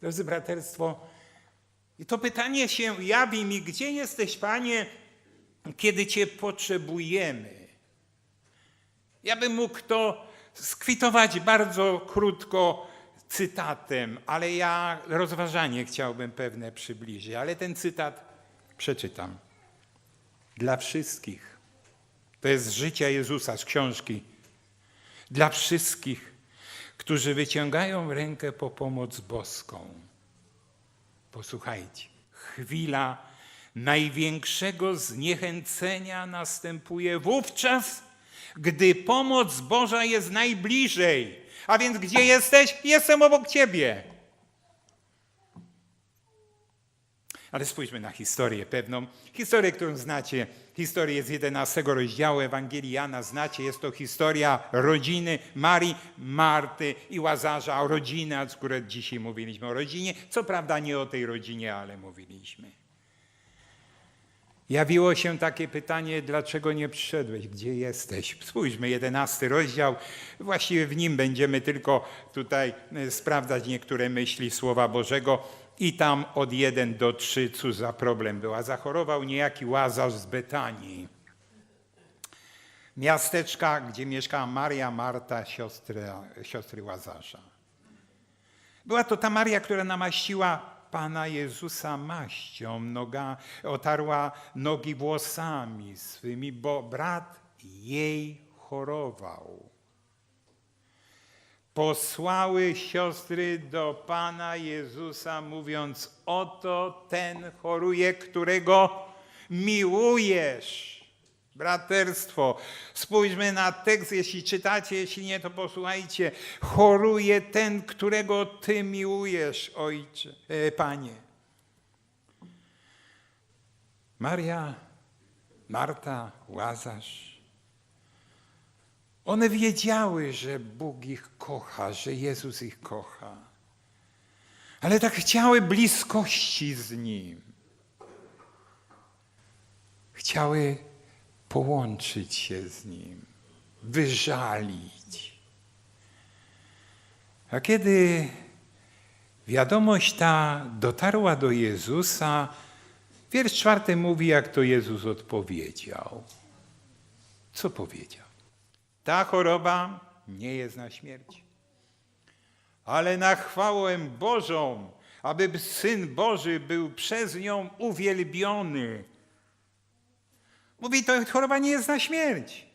Drodzy braterstwo, i to pytanie się jawi mi, gdzie jesteś, Panie, kiedy Cię potrzebujemy? Ja bym mógł to skwitować bardzo krótko cytatem, ale ja rozważanie chciałbym pewne przybliżyć, ale ten cytat przeczytam. Dla wszystkich. To jest z życia Jezusa, z książki. Dla wszystkich, którzy wyciągają rękę po pomoc boską. Posłuchajcie. Chwila największego zniechęcenia następuje wówczas, gdy pomoc Boża jest najbliżej. A więc gdzie jesteś? Jestem obok ciebie. Ale spójrzmy na historię pewną. Historię, którą znacie. Historię z 11 rozdziału Ewangelii Jana znacie. Jest to historia rodziny Marii, Marty i Łazarza. O rodzinie, akurat dzisiaj mówiliśmy o rodzinie. Co prawda nie o tej rodzinie, ale mówiliśmy. Jawiło się takie pytanie, dlaczego nie przyszedłeś, gdzie jesteś? Spójrzmy, jedenasty rozdział, właściwie w nim będziemy tylko tutaj e, sprawdzać niektóre myśli Słowa Bożego i tam od 1 do 3, cóż za problem była. Zachorował niejaki Łazarz z Betanii, miasteczka, gdzie mieszkała Maria, Marta, siostry, siostry Łazarza. Była to ta Maria, która namaściła Pana Jezusa maścią, noga, otarła nogi włosami swymi, bo brat jej chorował. Posłały siostry do Pana Jezusa, mówiąc: Oto ten choruje, którego miłujesz. Braterstwo, spójrzmy na tekst, jeśli czytacie, jeśli nie, to posłuchajcie. Choruje ten, którego Ty miłujesz, Ojcze, e, Panie. Maria, Marta, Łazarz. One wiedziały, że Bóg ich kocha, że Jezus ich kocha. Ale tak chciały bliskości z Nim. Chciały połączyć się z Nim, wyżalić. A kiedy wiadomość ta dotarła do Jezusa, wiersz czwarty mówi, jak to Jezus odpowiedział. Co powiedział? Ta choroba nie jest na śmierć, ale na chwałę Bożą, aby Syn Boży był przez nią uwielbiony. Mówi, to choroba nie jest na śmierć.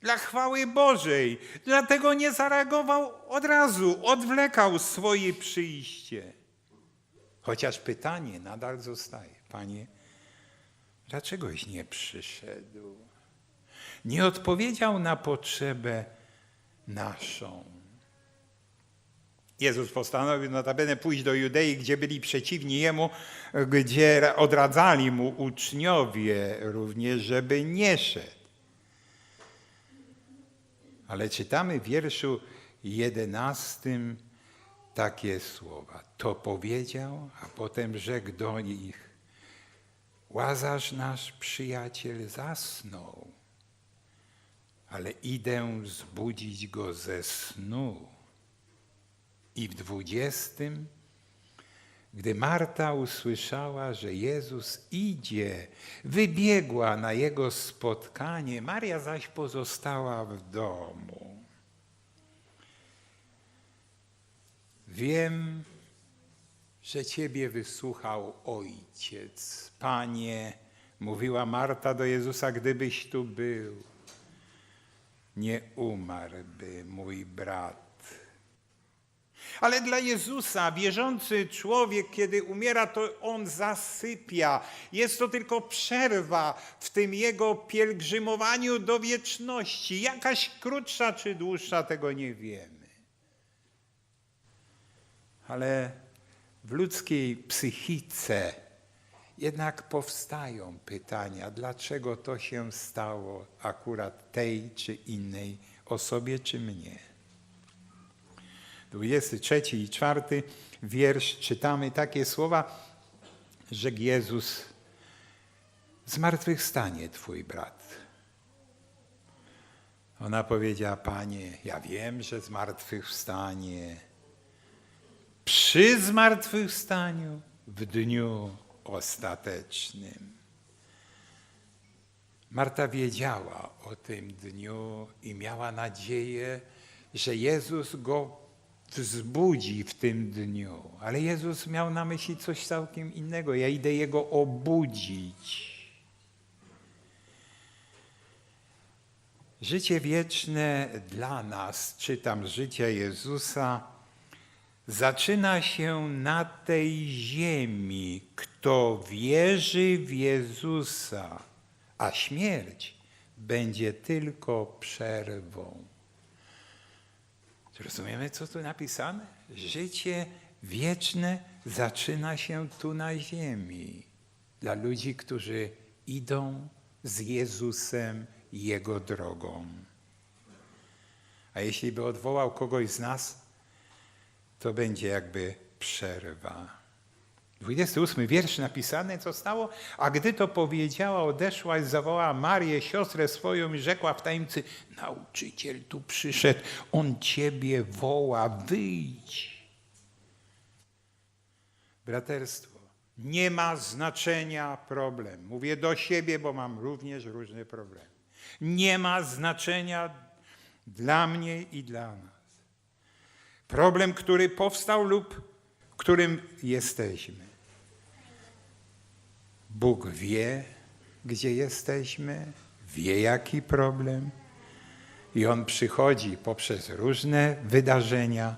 Dla chwały Bożej. Dlatego nie zareagował od razu, odwlekał swoje przyjście. Chociaż pytanie nadal zostaje. Panie, dlaczegoś nie przyszedł? Nie odpowiedział na potrzebę naszą. Jezus postanowił notabene pójść do Judei, gdzie byli przeciwni Jemu, gdzie odradzali Mu uczniowie również, żeby nie szedł. Ale czytamy w wierszu jedenastym takie słowa. To powiedział, a potem rzekł do nich, Łazarz nasz przyjaciel zasnął, ale idę zbudzić go ze snu. I w dwudziestym, gdy Marta usłyszała, że Jezus idzie, wybiegła na jego spotkanie, Maria zaś pozostała w domu. Wiem, że Ciebie wysłuchał Ojciec. Panie, mówiła Marta do Jezusa, gdybyś tu był, nie umarłby mój brat. Ale dla Jezusa wierzący człowiek, kiedy umiera, to on zasypia. Jest to tylko przerwa w tym jego pielgrzymowaniu do wieczności. Jakaś krótsza czy dłuższa, tego nie wiemy. Ale w ludzkiej psychice jednak powstają pytania, dlaczego to się stało akurat tej czy innej osobie czy mnie. 23 i 4 wiersz czytamy takie słowa, że Jezus zmartwychwstanie Twój brat. Ona powiedziała, Panie, ja wiem, że zmartwychwstanie, przy zmartwychwstaniu w dniu ostatecznym. Marta wiedziała o tym dniu i miała nadzieję, że Jezus go wzbudzi w tym dniu. Ale Jezus miał na myśli coś całkiem innego. Ja idę Jego obudzić. Życie wieczne dla nas, czytam życia Jezusa, zaczyna się na tej ziemi. Kto wierzy w Jezusa, a śmierć będzie tylko przerwą. Rozumiemy, co tu napisane? Życie wieczne zaczyna się tu na ziemi. Dla ludzi, którzy idą z Jezusem Jego drogą. A jeśli by odwołał kogoś z nas, to będzie jakby przerwa. 28 wiersz napisany, co stało? A gdy to powiedziała, odeszła i zawołała Marię, siostrę swoją i rzekła w tajemnicy, nauczyciel tu przyszedł, on ciebie woła, wyjdź. Braterstwo, nie ma znaczenia problem. Mówię do siebie, bo mam również różne problemy. Nie ma znaczenia dla mnie i dla nas. Problem, który powstał lub którym jesteśmy. Bóg wie, gdzie jesteśmy, wie jaki problem i On przychodzi poprzez różne wydarzenia,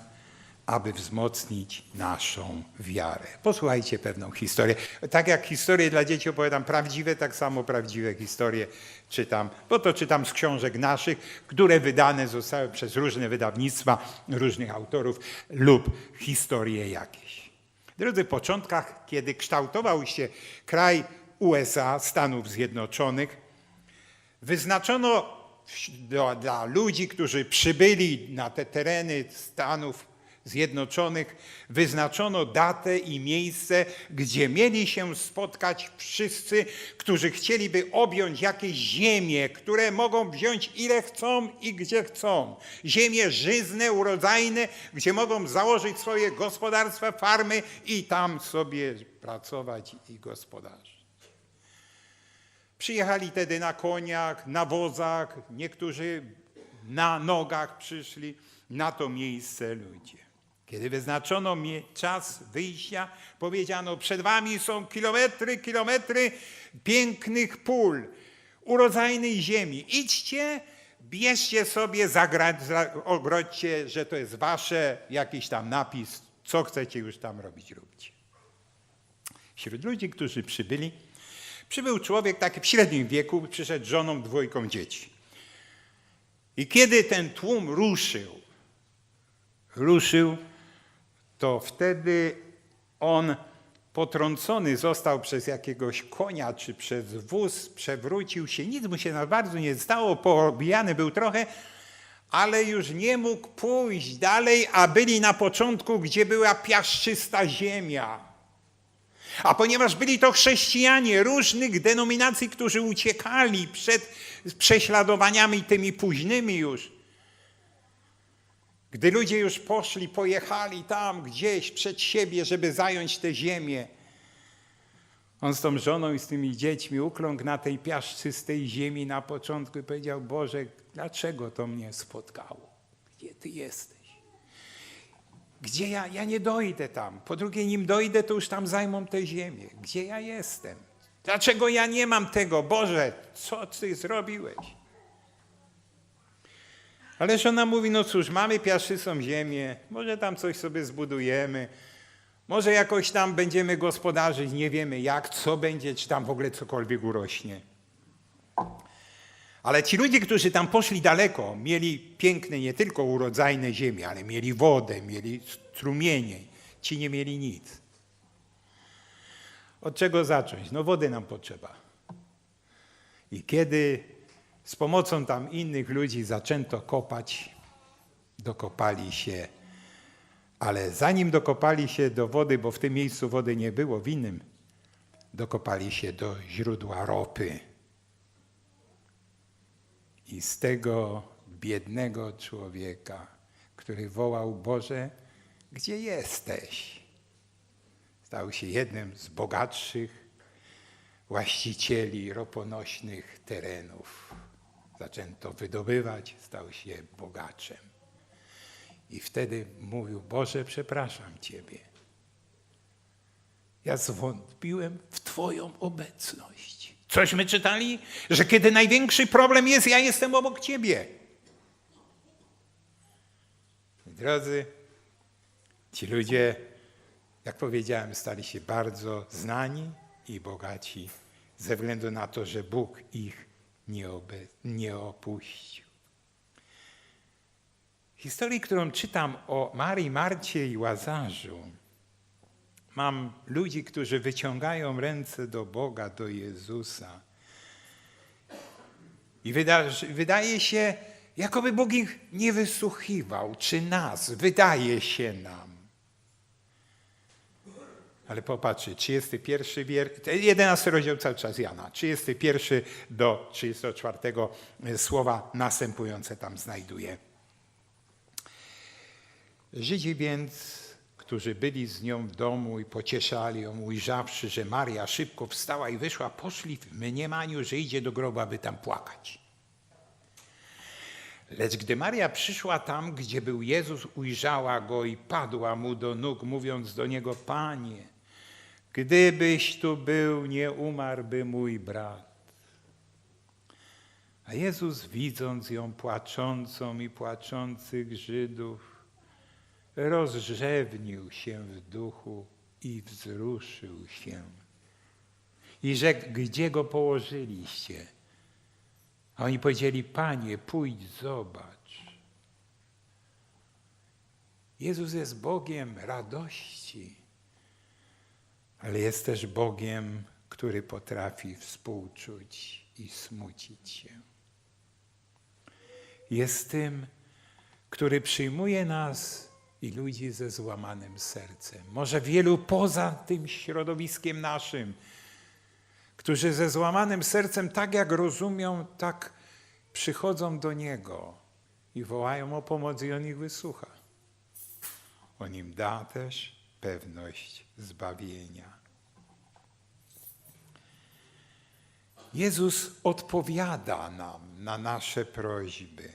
aby wzmocnić naszą wiarę. Posłuchajcie pewną historię. Tak jak historie dla dzieci opowiadam prawdziwe, tak samo prawdziwe historie czytam, bo to czytam z książek naszych, które wydane zostały przez różne wydawnictwa, różnych autorów lub historie jakieś. Drodzy, w początkach, kiedy kształtował się kraj USA, Stanów Zjednoczonych, wyznaczono dla, dla ludzi, którzy przybyli na te tereny Stanów Zjednoczonych, wyznaczono datę i miejsce, gdzie mieli się spotkać wszyscy, którzy chcieliby objąć jakieś ziemie, które mogą wziąć ile chcą i gdzie chcą. Ziemie żyzne, urodzajne, gdzie mogą założyć swoje gospodarstwa, farmy i tam sobie pracować i gospodarzyć. Przyjechali wtedy na koniach, na wozach, niektórzy na nogach przyszli na to miejsce ludzie. Kiedy wyznaczono mi czas wyjścia, powiedziano: Przed wami są kilometry, kilometry pięknych pól, urodzajnej ziemi. Idźcie, bierzcie sobie, ogrodźcie, że to jest wasze, jakiś tam napis, co chcecie już tam robić, róbcie. Wśród ludzi, którzy przybyli, przybył człowiek taki w średnim wieku, przyszedł z żoną, dwójką dzieci. I kiedy ten tłum ruszył, ruszył, to wtedy on potrącony został przez jakiegoś konia czy przez wóz, przewrócił się, nic mu się na bardzo nie stało, poobijany był trochę, ale już nie mógł pójść dalej, a byli na początku, gdzie była piaszczysta ziemia. A ponieważ byli to chrześcijanie różnych denominacji, którzy uciekali przed prześladowaniami tymi późnymi już, gdy ludzie już poszli, pojechali tam gdzieś przed siebie, żeby zająć tę ziemię, on z tą żoną i z tymi dziećmi ukląkł na tej piaszczystej ziemi na początku i powiedział: Boże, dlaczego to mnie spotkało? Gdzie Ty jesteś? Gdzie ja? Ja nie dojdę tam. Po drugie, nim dojdę, to już tam zajmą tę ziemię. Gdzie ja jestem? Dlaczego ja nie mam tego? Boże, co Ty zrobiłeś? Ale żona mówi, no cóż, mamy piaszczystą ziemię, może tam coś sobie zbudujemy, może jakoś tam będziemy gospodarzyć, nie wiemy jak, co będzie, czy tam w ogóle cokolwiek urośnie. Ale ci ludzie, którzy tam poszli daleko, mieli piękne nie tylko urodzajne ziemie, ale mieli wodę, mieli strumienie. Ci nie mieli nic. Od czego zacząć? No wody nam potrzeba. I kiedy z pomocą tam innych ludzi zaczęto kopać, dokopali się. Ale zanim dokopali się do wody, bo w tym miejscu wody nie było, w innym, dokopali się do źródła ropy. I z tego biednego człowieka, który wołał Boże, gdzie jesteś? Stał się jednym z bogatszych właścicieli roponośnych terenów. Zaczęto wydobywać, stał się bogaczem. I wtedy mówił: Boże, przepraszam Ciebie. Ja zwątpiłem w Twoją obecność. Cośmy czytali? Że kiedy największy problem jest, ja jestem obok Ciebie. Drodzy, ci ludzie, jak powiedziałem, stali się bardzo znani i bogaci ze względu na to, że Bóg ich nie, obe- nie opuścił. Historii, którą czytam o Marii, Marcie i Łazarzu, mam ludzi, którzy wyciągają ręce do Boga, do Jezusa. I wyda, wydaje się, jakoby Bóg ich nie wysłuchiwał, czy nas, wydaje się nam. Ale popatrzcie, 31 wiersz, 11 rozdział cały czas Jana, 31 do 34 słowa następujące tam znajduje. Żydzi więc, którzy byli z nią w domu i pocieszali ją, ujrzawszy, że Maria szybko wstała i wyszła, poszli w mniemaniu, że idzie do grobu, aby tam płakać. Lecz gdy Maria przyszła tam, gdzie był Jezus, ujrzała go i padła mu do nóg, mówiąc do niego: Panie, gdybyś tu był, nie umarłby mój brat. A Jezus, widząc ją płaczącą i płaczących Żydów, rozrzewnił się w duchu i wzruszył się. I rzekł, gdzie go położyliście? A oni powiedzieli, Panie, pójdź, zobacz. Jezus jest Bogiem radości, ale jest też Bogiem, który potrafi współczuć i smucić się. Jest tym, który przyjmuje nas i ludzi ze złamanym sercem. Może wielu poza tym środowiskiem naszym, którzy ze złamanym sercem, tak jak rozumią, tak przychodzą do Niego i wołają o pomoc i On ich wysłucha. On im da też pewność zbawienia. Jezus odpowiada nam na nasze prośby,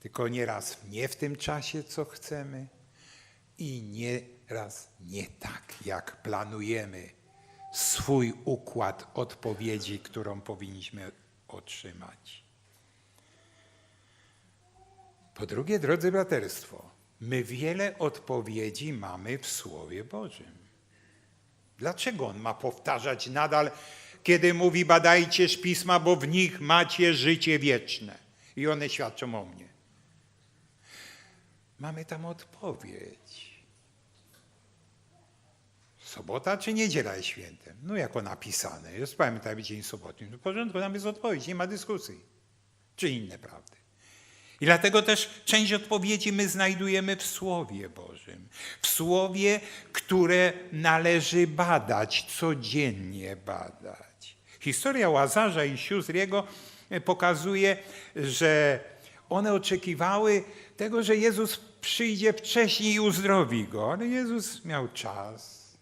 tylko nieraz nie w tym czasie, co chcemy i nieraz nie tak, jak planujemy swój układ odpowiedzi, którą powinniśmy otrzymać. Po drugie, drodzy braterstwo, my wiele odpowiedzi mamy w Słowie Bożym. Dlaczego on ma powtarzać nadal, kiedy mówi badajcie pisma, bo w nich macie życie wieczne i one świadczą o mnie? Mamy tam odpowiedź. Sobota czy niedziela jest świętem? No jako napisane jest, pamiętajmy dzień sobotni. W porządku, tam jest odpowiedź, nie ma dyskusji. Czy inne prawdy. I dlatego też część odpowiedzi my znajdujemy w Słowie Bożym. W Słowie, które należy badać, codziennie badać. Historia Łazarza i sióstr jego pokazuje, że one oczekiwały tego, że Jezus przyjdzie wcześniej i uzdrowi go, ale Jezus miał czas.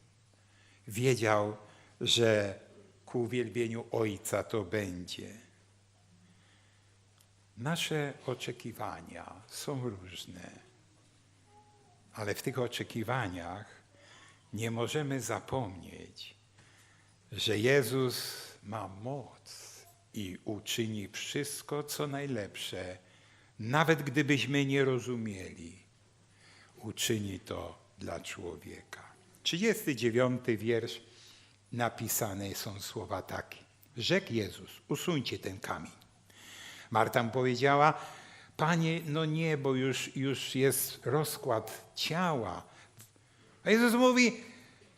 Wiedział, że ku uwielbieniu Ojca to będzie. Nasze oczekiwania są różne, ale w tych oczekiwaniach nie możemy zapomnieć, że Jezus ma moc i uczyni wszystko, co najlepsze, nawet gdybyśmy nie rozumieli. Uczyni to dla człowieka. 39 wiersz napisane są słowa takie. Rzekł Jezus, usuńcie ten kamień. Marta mu powiedziała, Panie, no nie, bo już, już jest rozkład ciała. A Jezus mówi,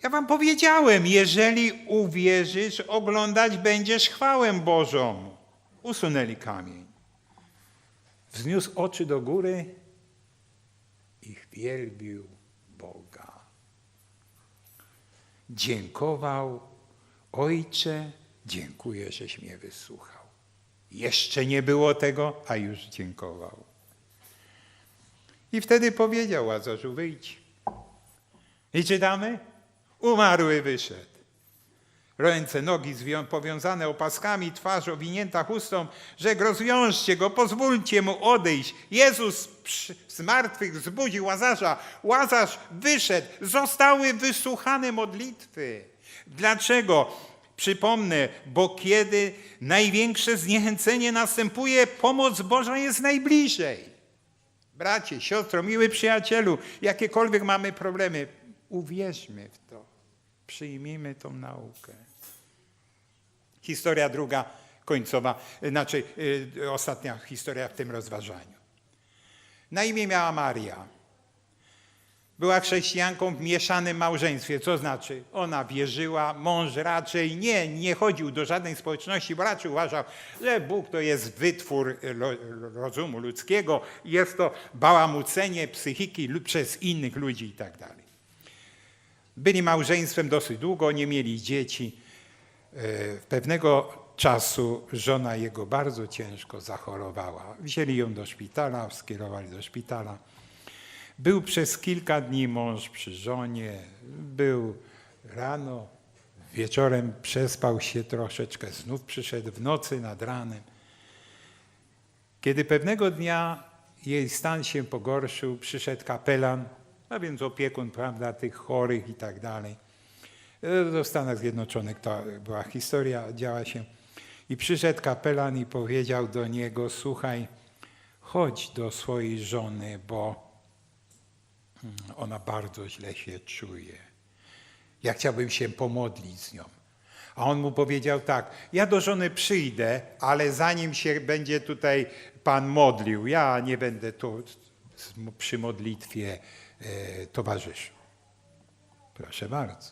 ja wam powiedziałem, jeżeli uwierzysz, oglądać będziesz chwałę Bożą. Usunęli kamień. Wzniósł oczy do góry i wielbił Boga. Dziękował, Ojcze, dziękuję, żeś mnie wysłuchał. Jeszcze nie było tego, a już dziękował. I wtedy powiedział Łazarzu, wyjdź. I czytamy? Umarły wyszedł. Ręce, nogi powiązane opaskami, twarz owinięta chustą, rzekł, rozwiążcie go, pozwólcie mu odejść. Jezus z martwych zbudził Łazarza. Łazarz wyszedł, zostały wysłuchane modlitwy. Dlaczego? Przypomnę, bo kiedy największe zniechęcenie następuje, pomoc Boża jest najbliżej. Bracie, siostro, miły przyjacielu, jakiekolwiek mamy problemy, uwierzmy w to. Przyjmijmy tą naukę. Historia druga, końcowa, znaczy y, ostatnia historia w tym rozważaniu. Na imię miała Maria. Była chrześcijanką w mieszanym małżeństwie, co znaczy ona wierzyła, mąż raczej nie, nie chodził do żadnej społeczności, bo raczej uważał, że Bóg to jest wytwór lo- rozumu ludzkiego, jest to bałamucenie psychiki przez innych ludzi i tak dalej. Byli małżeństwem dosyć długo, nie mieli dzieci. E, Pewnego czasu żona jego bardzo ciężko zachorowała. Wzięli ją do szpitala, skierowali do szpitala. Był przez kilka dni mąż przy żonie, był rano, wieczorem przespał się troszeczkę, znów przyszedł w nocy nad ranem. Kiedy pewnego dnia jej stan się pogorszył, przyszedł kapelan, a więc opiekun, prawda, tych chorych i tak dalej. E, Do Stanach Zjednoczonych to była historia, działa się. I przyszedł kapelan i powiedział do niego, słuchaj, chodź do swojej żony, bo ona bardzo źle się czuje. Ja chciałbym się pomodlić z nią. A on mu powiedział tak, ja do żony przyjdę, ale zanim się będzie tutaj Pan modlił, ja nie będę tu przy modlitwie e, towarzyszył. Proszę bardzo.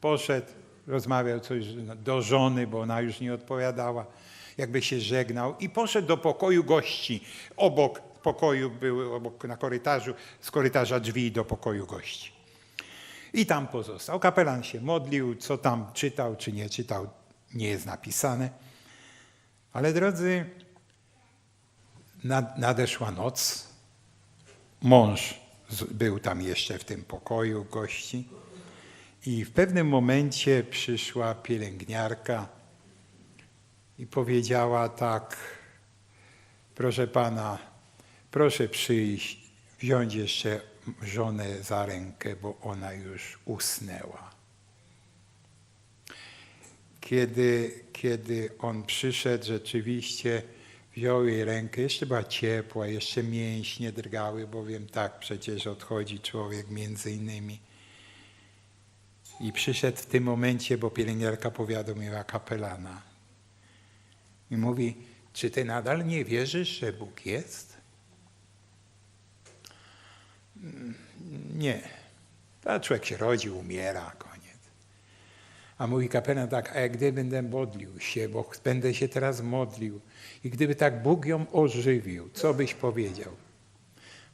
Poszedł, rozmawiał coś do żony, bo ona już nie odpowiadała, jakby się żegnał i poszedł do pokoju gości. Obok pokoju były, obok na korytarzu, z korytarza drzwi do pokoju gości. I tam pozostał. Kapelan się modlił, co tam czytał, czy nie czytał, nie jest napisane. Ale drodzy, nad, nadeszła noc. Mąż był tam jeszcze w tym pokoju gości. I w pewnym momencie przyszła pielęgniarka i powiedziała tak, proszę pana, proszę przyjść, wziąć jeszcze żonę za rękę, bo ona już usnęła. Kiedy, kiedy on przyszedł, rzeczywiście wziął jej rękę, jeszcze była ciepła, jeszcze mięśnie drgały, bowiem tak przecież odchodzi człowiek między innymi. I przyszedł w tym momencie, bo pielęgniarka powiadomiła kapelana. I mówi, czy ty nadal nie wierzysz, że Bóg jest? "Mm, Nie. A człowiek się rodzi, umiera, koniec. A mówi kapelan tak, a jak gdy będę modlił się, bo będę się teraz modlił i gdyby tak Bóg ją ożywił, co byś powiedział?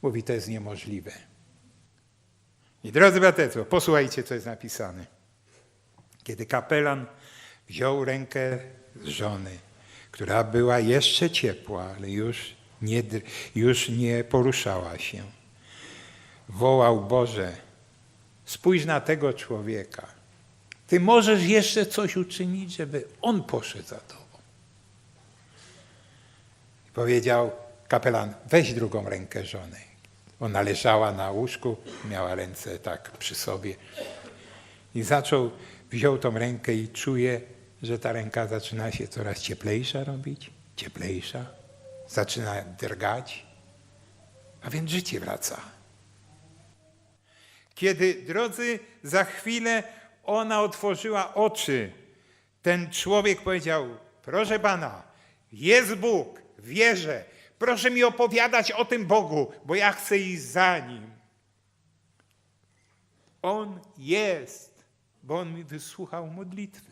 Mówi, to jest niemożliwe. I drodzy braterstwo, posłuchajcie, co jest napisane. Kiedy kapelan wziął rękę z żony, która była jeszcze ciepła, ale już nie, już nie poruszała się, wołał Boże, spójrz na tego człowieka. Ty możesz jeszcze coś uczynić, żeby on poszedł za tobą. I powiedział kapelan, weź drugą rękę żony. Ona leżała na łóżku, miała ręce tak przy sobie. I zaczął, wziął tą rękę i czuje, że ta ręka zaczyna się coraz cieplejsza robić, cieplejsza, zaczyna drgać, a więc życie wraca. Kiedy, drodzy, za chwilę ona otworzyła oczy, ten człowiek powiedział: Proszę pana, jest Bóg, wierzę. Proszę mi opowiadać o tym Bogu, bo ja chcę iść za nim. On jest, bo on mi wysłuchał modlitwy.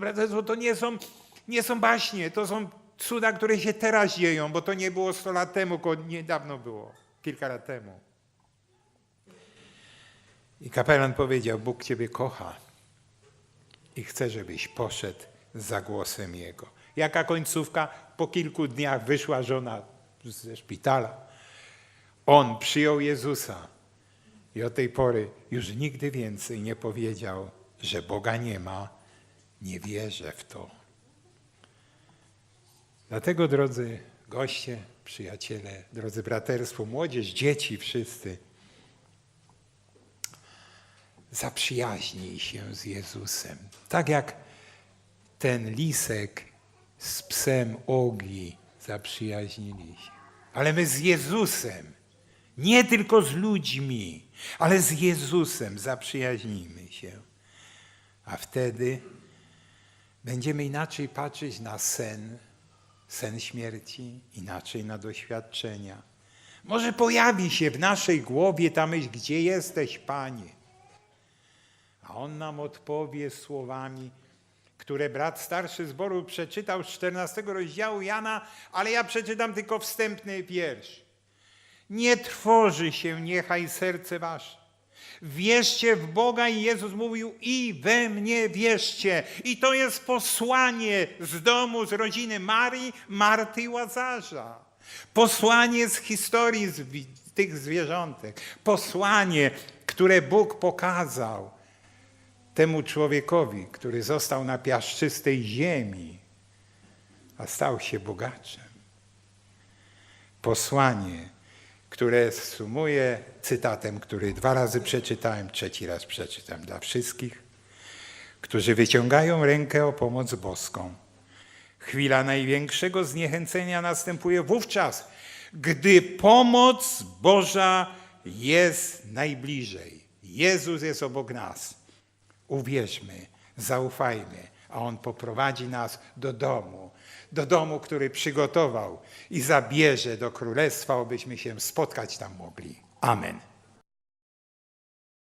Braterstwo, to nie są, nie są baśnie, to są cuda, które się teraz dzieją, bo to nie było 100 lat temu, niedawno było, kilka lat temu. I kapelan powiedział, Bóg Ciebie kocha i chce, żebyś poszedł za głosem Jego. Jaka końcówka? Po kilku dniach wyszła żona ze szpitala. On przyjął Jezusa. I od tej pory już nigdy więcej nie powiedział, że Boga nie ma. Nie wierzę w to. Dlatego, drodzy goście, przyjaciele, drodzy braterstwo, młodzież, dzieci, wszyscy, zaprzyjaźnij się z Jezusem. Tak jak ten lisek z psem Ogi zaprzyjaźnili się. Ale my z Jezusem, nie tylko z ludźmi, ale z Jezusem zaprzyjaźnijmy się. A wtedy będziemy inaczej patrzeć na sen, sen śmierci, inaczej na doświadczenia. Może pojawi się w naszej głowie ta myśl, gdzie jesteś, Panie? A On nam odpowie słowami, które brat starszy zboru przeczytał z 14 rozdziału Jana, ale ja przeczytam tylko wstępny wiersz. Nie trwoży się niechaj serce wasze. Wierzcie w Boga i Jezus mówił i we mnie wierzcie. I to jest posłanie z domu, z rodziny Marii, Marty i Łazarza. Posłanie z historii z tych zwierzątek. Posłanie, które Bóg pokazał temu człowiekowi, który został na piaszczystej ziemi, a stał się bogaczem. Posłanie, które sumuję cytatem, który dwa razy przeczytałem, trzeci raz przeczytam dla wszystkich, którzy wyciągają rękę o pomoc boską. Chwila największego zniechęcenia następuje wówczas, gdy pomoc Boża jest najbliżej. Jezus jest obok nas. Uwierzmy, zaufajmy, a On poprowadzi nas do domu, do domu, który przygotował i zabierze do królestwa, abyśmy się spotkać tam mogli. Amen.